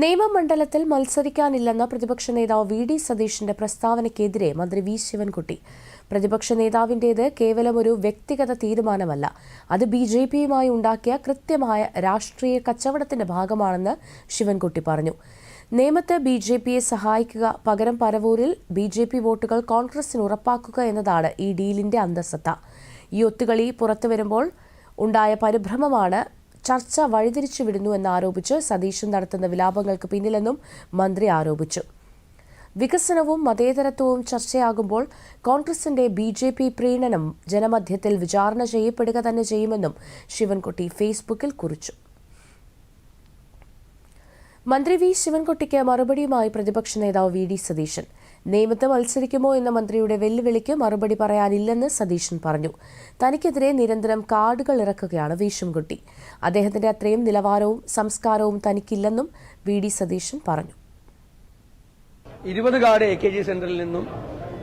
നിയമമണ്ഡലത്തിൽ മത്സരിക്കാനില്ലെന്ന പ്രതിപക്ഷ നേതാവ് V D സതീഷിന്റെ പ്രസ്താവനയ്ക്കെതിരെ മന്ത്രി വി ശിവൻകുട്ടി. പ്രതിപക്ഷ നേതാവിന്റേത് കേവലം ഒരു വ്യക്തിഗത തീരുമാനമല്ല. അത് ബി ജെ പിയുമായി ഉണ്ടാക്കിയ കൃത്യമായ രാഷ്ട്രീയ കച്ചവടത്തിന്റെ ഭാഗമാണെന്ന് ശിവൻകുട്ടി പറഞ്ഞു. നിയമത്ത് ബി ജെ പിയെ സഹായിക്കുക പകരം പരവൂരിൽ ബി ജെ പി വോട്ടുകൾ കോൺഗ്രസിന് ഉറപ്പാക്കുക എന്നതാണ് ഈ ഡീലിന്റെ അന്തസത്ത. ഈ ഒത്തുകളി പുറത്തുവരുമ്പോൾ ഉണ്ടായ പരിഭ്രമമാണ് ചർച്ച വഴിതിരിച്ചുവിടുന്നു എന്നാരോപിച്ച് സതീശൻ നടത്തുന്ന വിലാപങ്ങൾക്ക് പിന്നിലെന്നും മന്ത്രി ആരോപിച്ചു. വികസനവും മതേതരത്വവും ചർച്ചയാകുമ്പോൾ കോൺഗ്രസിന്റെ ബി ജെ പി പ്രീണനം ജനമധ്യത്തിൽ വിചാരണ ചെയ്യപ്പെടുക തന്നെ ചെയ്യുമെന്നും ശിവൻകുട്ടി ഫേസ്ബുക്കിൽ കുറിച്ചു. മന്ത്രി വി ശിവൻകുട്ടിക്ക് മറുപടിയുമായി പ്രതിപക്ഷ നേതാവ് വി ഡി സതീശൻ. നിയമത്ത് മത്സരിക്കുമോ എന്ന മന്ത്രിയുടെ വെല്ലുവിളിക്ക് മറുപടി പറയാനില്ലെന്ന് സതീശൻ പറഞ്ഞു. തനിക്കെതിരെ നിരന്തരം കാർഡുകൾ ഇറക്കുകയാണ് വീശുംകുട്ടി അദ്ദേഹത്തിന്റെ അത്രയും നിലവാരവും സംസ്കാരവും തനിക്കില്ലെന്നും വി ഡി സതീശൻ പറഞ്ഞു. ഇരുപത് കാർഡ് എ കെ ജി സെന്ററിൽ നിന്നും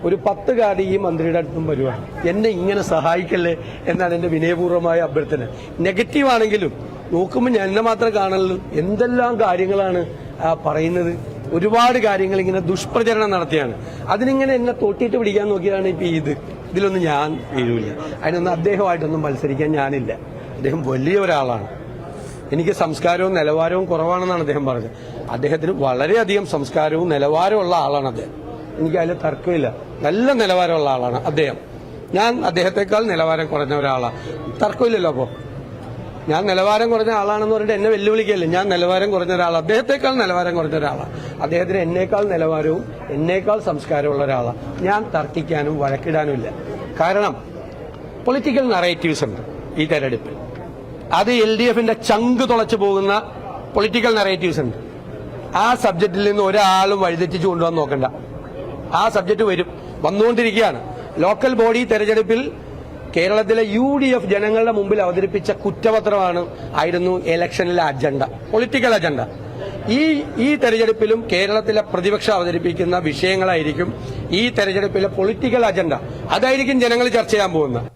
ഒരു പത്ത് കാർഡ് ഈ മന്ത്രിയുടെ അടുത്തും വരുവാണ്. എന്നെ ഇങ്ങനെ സഹായിക്കല്ലേ എന്നാണ് എന്റെ വിനയപൂർവമായ അഭ്യർത്ഥന. നെഗറ്റീവ് ആണെങ്കിലും നോക്കുമ്പോൾ ഞാൻ എന്നെ മാത്രം കാണല്ലോ എന്തെല്ലാം കാര്യങ്ങളാണ് പറയുന്നത്? ഒരുപാട് കാര്യങ്ങൾ ഇങ്ങനെ ദുഷ്പ്രചരണം നടത്തിയാണ്. അതിനിങ്ങനെ എന്നെ തൊട്ടിട്ട് പിടിക്കാൻ നോക്കിയതാണ് ഇപ്പൊ ഇത്. ഇതിലൊന്നും ഞാൻ വീഴൂല അതിനൊന്നും അദ്ദേഹമായിട്ടൊന്നും മത്സരിക്കാൻ ഞാനില്ല. അദ്ദേഹം വലിയ ഒരാളാണ്. എനിക്ക് സംസ്കാരവും നിലവാരവും കുറവാണെന്നാണ് അദ്ദേഹം പറഞ്ഞത്. അദ്ദേഹത്തിന് വളരെയധികം സംസ്കാരവും നിലവാരവും ഉള്ള ആളാണ് അദ്ദേഹം. എനിക്ക് അതിൽ തർക്കമില്ല. നല്ല നിലവാരമുള്ള ആളാണ് അദ്ദേഹം. ഞാൻ അദ്ദേഹത്തെക്കാൾ നിലവാരം കുറഞ്ഞ ഒരാളാണ് തർക്കമില്ലല്ലോ അപ്പോ. ഞാൻ നിലവാരം കുറഞ്ഞ ആളാണെന്ന് പറഞ്ഞിട്ട് എന്നെ വെല്ലുവിളിക്കല്ലേ ഞാൻ നിലവാരം കുറഞ്ഞ ഒരാളാണ് അദ്ദേഹത്തെക്കാൾ നിലവാരം കുറഞ്ഞ ഒരാളാണ് അദ്ദേഹത്തിന് എന്നേക്കാൾ നിലവാരവും എന്നേക്കാൾ സംസ്കാരമുള്ള ഒരാളാണ് ഞാൻ തർക്കിക്കാനും വഴക്കിടാനും ഇല്ല. കാരണം പൊളിറ്റിക്കൽ നറേറ്റീവ്സ് ഉണ്ട് ഈ തെരഞ്ഞെടുപ്പിൽ. അത് എൽ ഡി എഫിന്റെ ചങ്ക് തുളച്ചു പോകുന്ന പൊളിറ്റിക്കൽ നറേറ്റീവ്സ് ഉണ്ട്. ആ സബ്ജക്റ്റിൽ നിന്ന് ഒരാളും വഴിതെറ്റിച്ചു കൊണ്ടുവന്ന് നോക്കണ്ട. ആ സബ്ജക്ട് വരും. വന്നുകൊണ്ടിരിക്കുകയാണ്. ലോക്കൽ ബോഡി തെരഞ്ഞെടുപ്പിൽ കേരളത്തിലെ യു ഡി എഫ് ജനങ്ങളുടെ മുമ്പിൽ അവതരിപ്പിച്ച കുറ്റപത്രമാണ് ആയിരുന്നു ഇലക്ഷനിലെ അജണ്ട പൊളിറ്റിക്കൽ അജണ്ട. ഈ ഈ തെരഞ്ഞെടുപ്പിലും കേരളത്തിലെ പ്രതിപക്ഷം അവതരിപ്പിക്കുന്ന വിഷയങ്ങളായിരിക്കും ഈ തെരഞ്ഞെടുപ്പിലെ പൊളിറ്റിക്കൽ അജണ്ട. അതായിരിക്കും ജനങ്ങൾ ചർച്ച ചെയ്യാൻ പോകുന്നത്.